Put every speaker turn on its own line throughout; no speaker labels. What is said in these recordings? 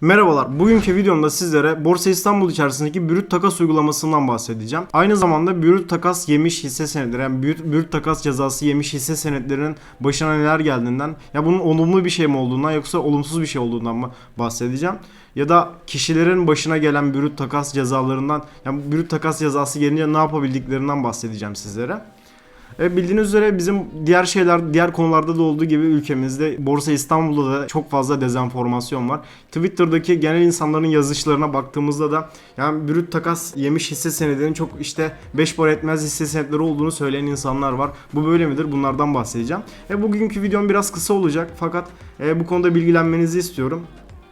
Merhabalar. Bugünkü videomda sizlere Borsa İstanbul içerisindeki brüt takas uygulamasından bahsedeceğim. Aynı zamanda brüt takas yemiş hisse senetleri yani brüt, brüt takas cezası yemiş hisse senetlerinin başına neler geldiğinden ya bunun olumlu bir şey mi olduğundan yoksa olumsuz bir şey olduğundan mı bahsedeceğim. Ya da kişilerin başına gelen brüt takas cezalarından yani brüt takas cezası gelince ne yapabildiklerinden bahsedeceğim sizlere. E, bildiğiniz üzere bizim diğer şeyler, diğer konularda da olduğu gibi ülkemizde Borsa İstanbul'da da çok fazla dezenformasyon var. Twitter'daki genel insanların yazışlarına baktığımızda da yani brüt takas yemiş hisse senedinin çok işte 5 para etmez hisse senetleri olduğunu söyleyen insanlar var. Bu böyle midir? Bunlardan bahsedeceğim. E, bugünkü videom biraz kısa olacak fakat e, bu konuda bilgilenmenizi istiyorum.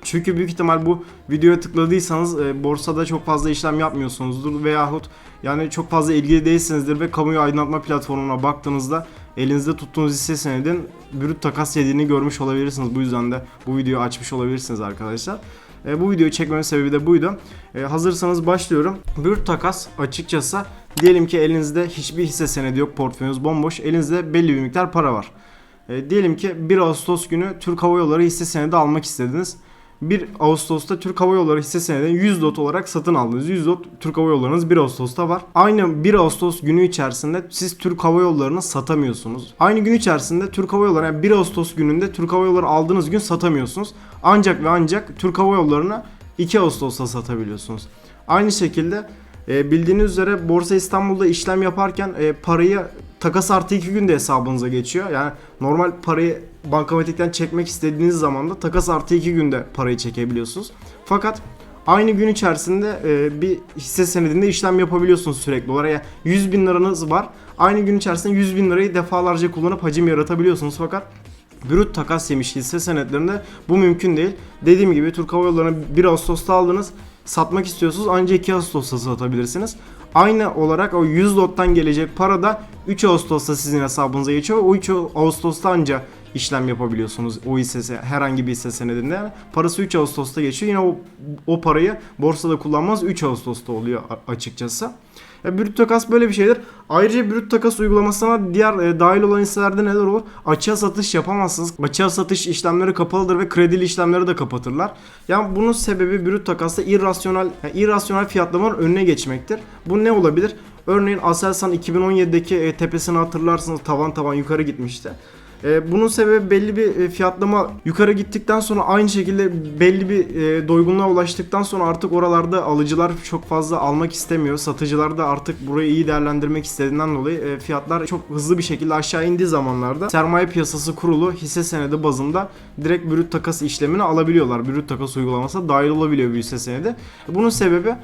Çünkü büyük ihtimal bu videoya tıkladıysanız e, borsada çok fazla işlem yapmıyorsunuzdur veyahut yani çok fazla ilgili değilsinizdir ve kamuyu aydınlatma platformuna baktığınızda elinizde tuttuğunuz hisse senedin brüt takas yediğini görmüş olabilirsiniz. Bu yüzden de bu videoyu açmış olabilirsiniz arkadaşlar. E, bu videoyu çekmemin sebebi de buydu. E, hazırsanız başlıyorum. Brüt takas açıkçası diyelim ki elinizde hiçbir hisse senedi yok, portföyünüz bomboş. Elinizde belli bir miktar para var. E, diyelim ki 1 Ağustos günü Türk Hava Yolları hisse senedi almak istediniz. 1 Ağustos'ta Türk Hava Yolları hisse senedini 100 lot olarak satın aldınız. 100 lot Türk Hava Yollarınız 1 Ağustos'ta var. Aynı 1 Ağustos günü içerisinde siz Türk Hava Yolları'nı satamıyorsunuz. Aynı gün içerisinde Türk Hava Yolları yani 1 Ağustos gününde Türk Hava Yolları aldığınız gün satamıyorsunuz. Ancak ve ancak Türk Hava Yolları'nı 2 Ağustos'ta satabiliyorsunuz. Aynı şekilde e, bildiğiniz üzere Borsa İstanbul'da işlem yaparken e, parayı takas artı 2 günde hesabınıza geçiyor. Yani normal parayı bankamatikten çekmek istediğiniz zaman da takas artı 2 günde parayı çekebiliyorsunuz. Fakat aynı gün içerisinde e, bir hisse senedinde işlem yapabiliyorsunuz sürekli olarak. Yani 100 bin liranız var. Aynı gün içerisinde 100 bin lirayı defalarca kullanıp hacim yaratabiliyorsunuz. Fakat brüt takas yemiş hisse senetlerinde bu mümkün değil. Dediğim gibi Türk Hava Yolları'nı 1 Ağustos'ta aldınız. Satmak istiyorsunuz ancak 2 Ağustos'ta satabilirsiniz. Aynı olarak o 100 lottan gelecek para da 3 Ağustos'ta sizin hesabınıza geçiyor. O 3 Ağustos'ta anca işlem yapabiliyorsunuz o hisse herhangi bir hisse senedinde. Yani parası 3 Ağustos'ta geçiyor. Yine o, o parayı borsada kullanmaz 3 Ağustos'ta oluyor açıkçası. Ya brüt takas böyle bir şeydir. Ayrıca brüt takas uygulamasına diğer e, dahil olan hisselerde neler olur? Açığa satış yapamazsınız. Açığa satış işlemleri kapalıdır ve kredili işlemleri de kapatırlar. Yani bunun sebebi brüt takasta irrasyonel yani irrasyonel fiyatlamanın önüne geçmektir. Bu ne olabilir? Örneğin Aselsan 2017'deki e, tepesini hatırlarsınız tavan tavan yukarı gitmişti. E, bunun sebebi belli bir e, fiyatlama yukarı gittikten sonra aynı şekilde belli bir e, doygunluğa ulaştıktan sonra artık oralarda alıcılar çok fazla almak istemiyor. Satıcılar da artık burayı iyi değerlendirmek istediğinden dolayı e, fiyatlar çok hızlı bir şekilde aşağı indiği zamanlarda sermaye piyasası kurulu hisse senedi bazında direkt brüt takas işlemini alabiliyorlar. Brüt takas uygulamasına dahil olabiliyor bir hisse senedi. Bunun sebebi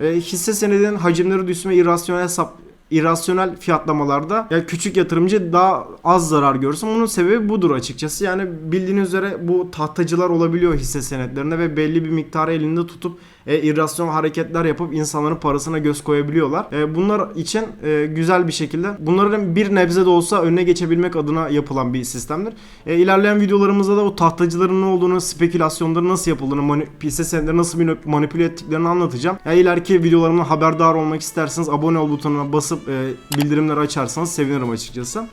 hisse senedinin hacimleri düşme irrasyonel hesap irrasyonel fiyatlamalarda ya küçük yatırımcı daha az zarar görsün. Bunun sebebi budur açıkçası. Yani bildiğiniz üzere bu tahtacılar olabiliyor hisse senetlerinde ve belli bir miktarı elinde tutup e, irrasyonel hareketler yapıp insanların parasına göz koyabiliyorlar. E, bunlar için e, güzel bir şekilde bunların bir nebze de olsa önüne geçebilmek adına yapılan bir sistemdir. E, ilerleyen videolarımızda da o tahtacıların ne olduğunu, spekülasyonların nasıl yapıldığını, hisse senetleri nasıl manipüle ettiklerini anlatacağım. Ya ileriki videolarımdan haberdar olmak isterseniz abone ol butonuna basıp e, bildirimleri açarsanız sevinirim açıkçası.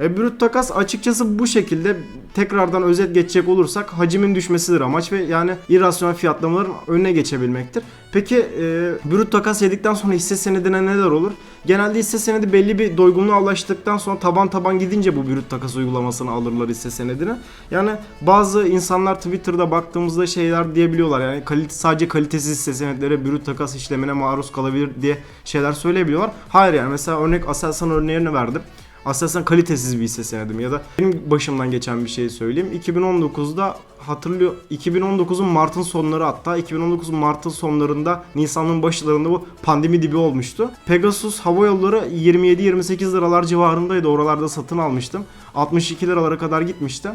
E, brüt takas açıkçası bu şekilde tekrardan özet geçecek olursak hacimin düşmesidir amaç ve yani irrasyonel fiyatlamaların önüne geçebilmektir. Peki e, brüt takas yedikten sonra hisse senedine neler olur? Genelde hisse senedi belli bir doygunluğa ulaştıktan sonra taban taban gidince bu brüt takas uygulamasını alırlar hisse senedini. Yani bazı insanlar Twitter'da baktığımızda şeyler diyebiliyorlar yani kalite, sadece kalitesiz hisse senetleri brüt takas işlemine maruz kalabilir diye şeyler söyleyebiliyorlar. Hayır yani mesela örnek Aselsan örneğini verdim. Aselsan kalitesiz bir hisse senedim ya da benim başımdan geçen bir şey söyleyeyim. 2019'da hatırlıyor 2019'un Mart'ın sonları hatta 2019'un Mart'ın sonlarında Nisan'ın başlarında bu pandemi dibi olmuştu. Pegasus Hava Yolları 27-28 liralar civarındaydı. Oralarda satın almıştım. 62 liralara kadar gitmişti.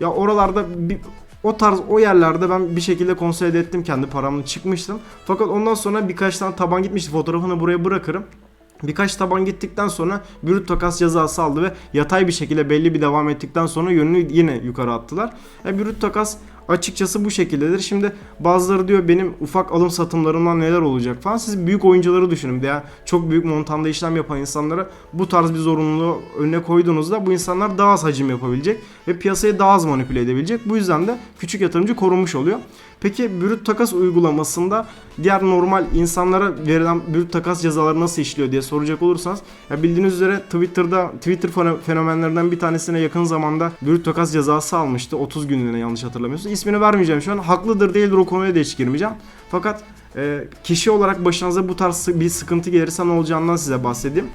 Ya oralarda bir, o tarz o yerlerde ben bir şekilde konsolide ettim kendi paramla çıkmıştım. Fakat ondan sonra birkaç tane taban gitmişti. Fotoğrafını buraya bırakırım. Birkaç taban gittikten sonra brüt takas cezası aldı ve yatay bir şekilde belli bir devam ettikten sonra yönünü yine yukarı attılar. E, brüt takas açıkçası bu şekildedir. Şimdi bazıları diyor benim ufak alım satımlarımdan neler olacak falan. Siz büyük oyuncuları düşünün veya çok büyük montanda işlem yapan insanlara bu tarz bir zorunluluğu önüne koyduğunuzda bu insanlar daha az hacim yapabilecek ve piyasayı daha az manipüle edebilecek. Bu yüzden de küçük yatırımcı korunmuş oluyor. Peki brüt takas uygulamasında diğer normal insanlara verilen brüt takas cezaları nasıl işliyor diye soracak olursanız ya bildiğiniz üzere Twitter'da Twitter feno- fenomenlerinden bir tanesine yakın zamanda brüt takas cezası almıştı 30 günlüğüne yanlış hatırlamıyorsam. İsmini vermeyeceğim şu an. Haklıdır değildir o konuya da hiç girmeyeceğim. Fakat e, kişi olarak başınıza bu tarz bir sıkıntı gelirse ne olacağından size bahsedeyim.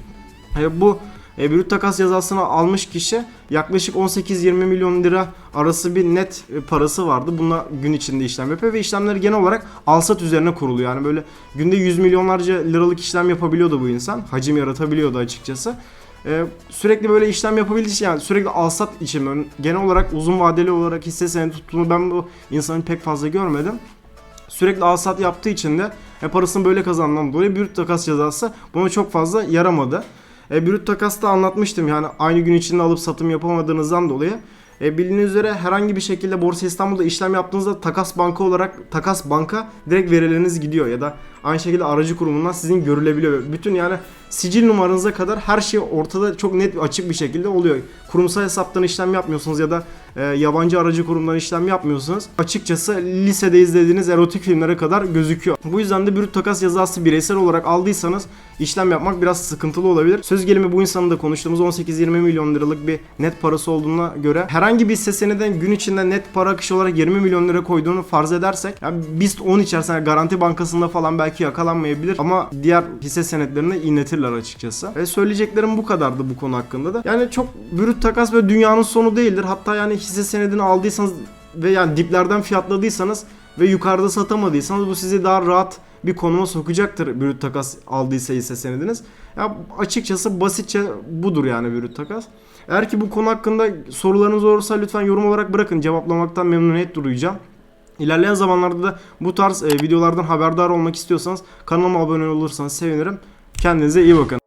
E, bu e, brüt takas cezasını almış kişi yaklaşık 18-20 milyon lira arası bir net e, parası vardı. Bununla gün içinde işlem yapıyor ve işlemleri genel olarak alsat üzerine kuruluyor. Yani böyle günde 100 milyonlarca liralık işlem yapabiliyordu bu insan. Hacim yaratabiliyordu açıkçası. E, sürekli böyle işlem yapabildiği için yani sürekli alsat için genel olarak uzun vadeli olarak hisse senedi tuttuğunu ben bu insanın pek fazla görmedim sürekli alsat yaptığı için de e, parasını böyle kazandığından dolayı brüt takas cezası buna çok fazla yaramadı. E, brüt takasta anlatmıştım yani aynı gün içinde alıp satım yapamadığınızdan dolayı. E, bildiğiniz üzere herhangi bir şekilde Borsa İstanbul'da işlem yaptığınızda takas banka olarak takas banka direkt verileriniz gidiyor ya da aynı şekilde aracı kurumundan sizin görülebiliyor. Bütün yani sicil numaranıza kadar her şey ortada çok net açık bir şekilde oluyor. Kurumsal hesaptan işlem yapmıyorsunuz ya da e, yabancı aracı kurumdan işlem yapmıyorsunuz. Açıkçası lisede izlediğiniz erotik filmlere kadar gözüküyor. Bu yüzden de brüt takas yazısı bireysel olarak aldıysanız işlem yapmak biraz sıkıntılı olabilir. Söz gelimi bu insanın da konuştuğumuz 18-20 milyon liralık bir net parası olduğuna göre herhangi bir hisse senedinin gün içinde net para akışı olarak 20 milyon lira koyduğunu farz edersek yani BIST 10 içerisinde Garanti Bankası'nda falan belki yakalanmayabilir ama diğer hisse senetlerine inletirler açıkçası. Ve söyleyeceklerim bu kadardı bu konu hakkında da. Yani çok brüt takas ve dünyanın sonu değildir. Hatta yani hisse senedini aldıysanız ve yani diplerden fiyatladıysanız ve yukarıda satamadıysanız bu sizi daha rahat bir konuma sokacaktır brüt takas aldıysa hisse senediniz. Ya açıkçası basitçe budur yani brüt takas. Eğer ki bu konu hakkında sorularınız olursa lütfen yorum olarak bırakın. Cevaplamaktan memnuniyet duyacağım. İlerleyen zamanlarda da bu tarz e, videolardan haberdar olmak istiyorsanız kanalıma abone olursanız sevinirim. Kendinize iyi bakın.